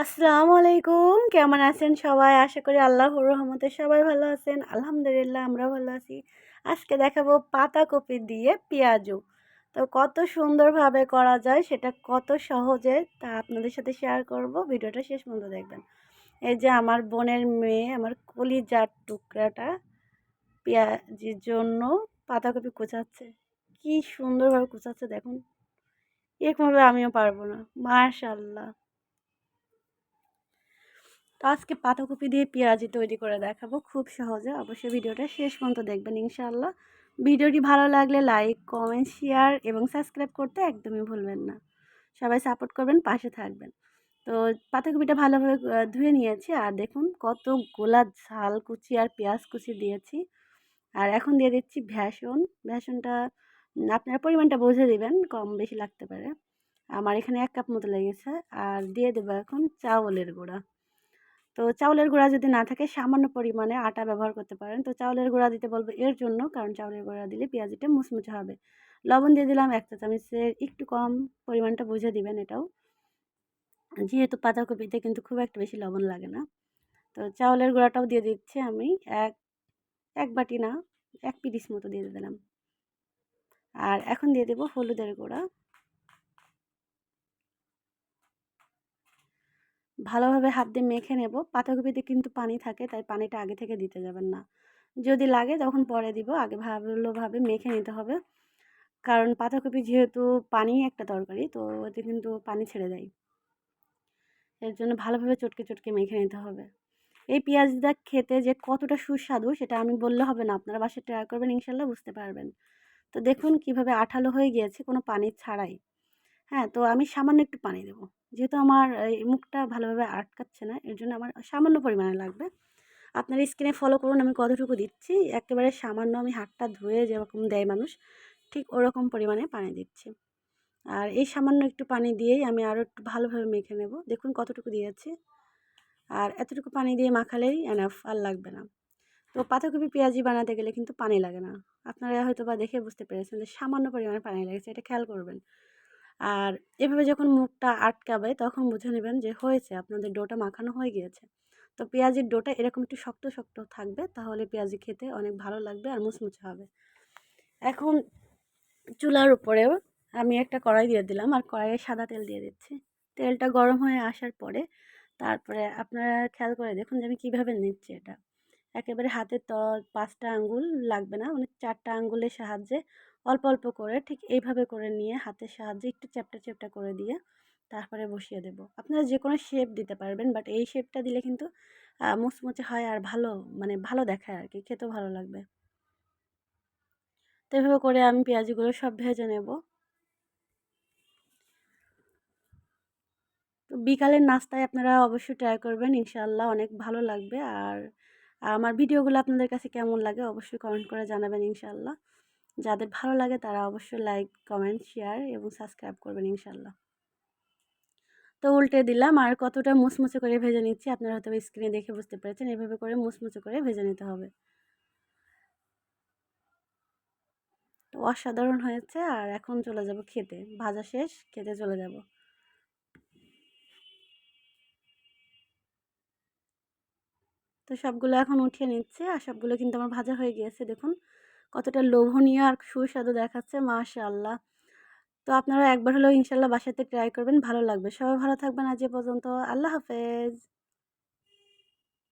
আসসালামু আলাইকুম। কেমন আছেন সবাই? আশা করি আল্লাহর রহমতে সবাই ভালো আছেন। আলহামদুলিল্লাহ আমরা ভালো আছি। আজকে দেখাবো পাতাকপি দিয়ে পেঁয়াজু। তো কত সুন্দরভাবে করা যায়, সেটা কত সহজে, তা আপনাদের সাথে শেয়ার করব। ভিডিওটা শেষ পর্যন্ত দেখবেন। এই যে আমার বোনের মেয়ে, আমার কলিজার টুকরাটা পেঁয়াজির জন্য পাতাকপি কুচাচ্ছে। কি সুন্দরভাবে কুচাচ্ছে দেখুন। এরকমভাবে আমিও পারব না। মার্শাল্লাহ তো আজকে পাতাকপি দিয়ে পেঁয়াজি তৈরি করে দেখাবো খুব সহজে। অবশ্যই ভিডিওটা শেষ পর্যন্ত দেখবেন ইনশাআল্লাহ। ভিডিওটি ভালো লাগলে লাইক, কমেন্ট, শেয়ার এবং সাবস্ক্রাইব করতে একদমই ভুলবেন না। সবাই সাপোর্ট করবেন, পাশে থাকবেন। তো পাতাকপিটা ভালোভাবে ধুয়ে নিয়েছি আর দেখুন কত গোলা ঝাল কুচি আর পেঁয়াজ কুচি দিয়েছি। আর এখন দিয়ে দিচ্ছি ভ্যাসন ভ্যাসনটা আপনার পরিমাণটা বুঝে দিবেন, কম বেশি লাগতে পারে। আমার এখানে এক কাপ মতো লেগেছে। আর দিয়ে দেবো এখন চাউলের গুঁড়া। তো চাউলের গুঁড়া যদি না থাকে, সামান্য পরিমাণে আটা ব্যবহার করতে পারেন। তো চাউলের গুঁড়া দিতে বলব এর জন্য, কারণ চাউলের গুঁড়া দিলে পেঁয়াজিটা মুচমুচে হবে। লবণ দিয়ে দিলাম একটা চামচের, একটু কম পরিমাণটা বুঝে দিবেন এটাও। যেহেতু পাতাকপিতে কিন্তু খুব একটা বেশি লবণ লাগে না। তো চাউলের গুঁড়াটাও দিয়ে দিচ্ছি আমি এক এক বাটি না, এক পিরিস মতো দিয়ে দিলাম। আর এখন দিয়ে দেবো হলুদের গুঁড়া। ভালোভাবে হাত দিয়ে মেখে নেব। পাতাকপিতে কিন্তু পানি থাকে, তাই পানিটা আগে থেকে দিতে যাবেন না। যদি লাগে তখন পরে দিব, আগে ভালোভাবে মেখে নিতে হবে। কারণ পাতাকপি যেহেতু পানি একটা তরকারি, তো ওতে কিন্তু পানি ছেড়ে দেয়। এর জন্য ভালোভাবে চটকে চটকে মেখে নিতে হবে। এই পেঁয়াজটা খেতে যে কতটা সুস্বাদু সেটা আমি বললে হবে না, আপনারা বাসায় ট্রাই করবেন ইনশাল্লাহ বুঝতে পারবেন। তো দেখুন কীভাবে আঠালো হয়ে গিয়েছে, কোনো পানি ছাড়াই। হ্যাঁ তো আমি সামান্য একটু পানি দেবো। যেহেতু আমার এই মুখটা ভালোভাবে আটকাচ্ছে না, এর জন্য আমার সামান্য পরিমাণে লাগবে। আপনার স্ক্রিনে ফলো করুন, আমি কতটুকু দিচ্ছি, একেবারে সামান্য আমি হাতটা ধুয়ে যেরকম দেয় মানুষ, ঠিক ওরকম পরিমাণে পানি দিচ্ছি। আর এই সামান্য একটু পানি দিয়েই আমি আরও একটু ভালোভাবে মেখে নেব। দেখুন কতটুকু দিয়েছি। আর এতটুকু পানি দিয়ে মাখালেই এনাফ আর লাগবে না। তো পাতাকপি, পেঁয়াজি বানাতে গেলে কিন্তু পানি লাগে না। আপনারা হয়তো বা দেখে বুঝতে পেরেছেন যে সামান্য পরিমাণে পানি লেগেছে, এটা খেয়াল করবেন। আর এভাবে যখন মুখটা আটকাবে তখন বুঝে নেবেন যে হয়েছে, আপনাদের ডোটা মাখানো হয়ে গিয়েছে। তো পেঁয়াজির ডোটা এরকম একটু শক্ত শক্ত থাকবে তাহলে পেঁয়াজি খেতে অনেক ভালো লাগবে আর মুচমুচে হবে। এখন চুলার উপরেও আমি একটা কড়াই দিয়ে দিলাম আর কড়াইয়ে সাদা তেল দিয়ে দিচ্ছি। তেলটা গরম হয়ে আসার পরে তারপরে আপনারা খেয়াল করে দেখুন যে আমি কীভাবে নিচ্ছি এটা। একেবারে হাতে তো পাঁচটা আঙ্গুল লাগবে না মানে চারটা আঙ্গুলের সাহায্যে অল্প অল্প করে ঠিক এইভাবে করে নিয়ে হাতের সাহায্যে একটু চ্যাপটা চ্যাপটা করে দিয়ে তারপরে বসিয়ে দেব। আপনারা যে কোনো শেপ দিতে পারবেন বাট এই শেপটা দিলে কিন্তু মুচমুচে হয় আর ভালো মানে ভালো দেখায় আর কি খেতেও ভালো লাগবে। তো এভাবে করে আমি পেঁয়াজগুলো সব ভেজে নেব। তো বিকালের নাস্তায় আপনারা অবশ্যই ট্রাই করবেন ইনশাল্লাহ অনেক ভালো লাগবে। আর, আমার ভিডিওগুলো আপনাদের কাছে কেমন লাগে অবশ্যই কমেন্ট করে জানাবেন ইনশাআল্লাহ। যাদের ভালো লাগে তারা অবশ্যই লাইক কমেন্ট শেয়ার এবং সাবস্ক্রাইব করবেন ইনশাল্লাহ। তো উল্টে দিলাম, আর কতটা মুচমুচে করে ভেজে নিচ্ছি আপনারা হয়তো স্ক্রিনে দেখে বুঝতে পেরেছেন, এভাবে করে মুচমুচে করে ভেজে নিতে হবে। তো অসাধারণ হয়েছে, আর এখন চলে যাব খেতে। ভাজা শেষ, খেতে চলে যাব। তো সবগুলো এখন উঠিয়ে নিচ্ছে, আর সবগুলো কিন্তু আমার ভাজা হয়ে গিয়েছে, দেখুন। কতটা লোভনীয় আর সুস্বাদু দেখাচ্ছে, মাশাআল্লাহ। তো আপনারা একবার হলেও ইনশাল্লাহ বাসাতে ট্রাই করবেন, ভালো লাগবে। সবাই ভালো থাকবেন আজ এ পর্যন্ত। আল্লাহ হাফেজ।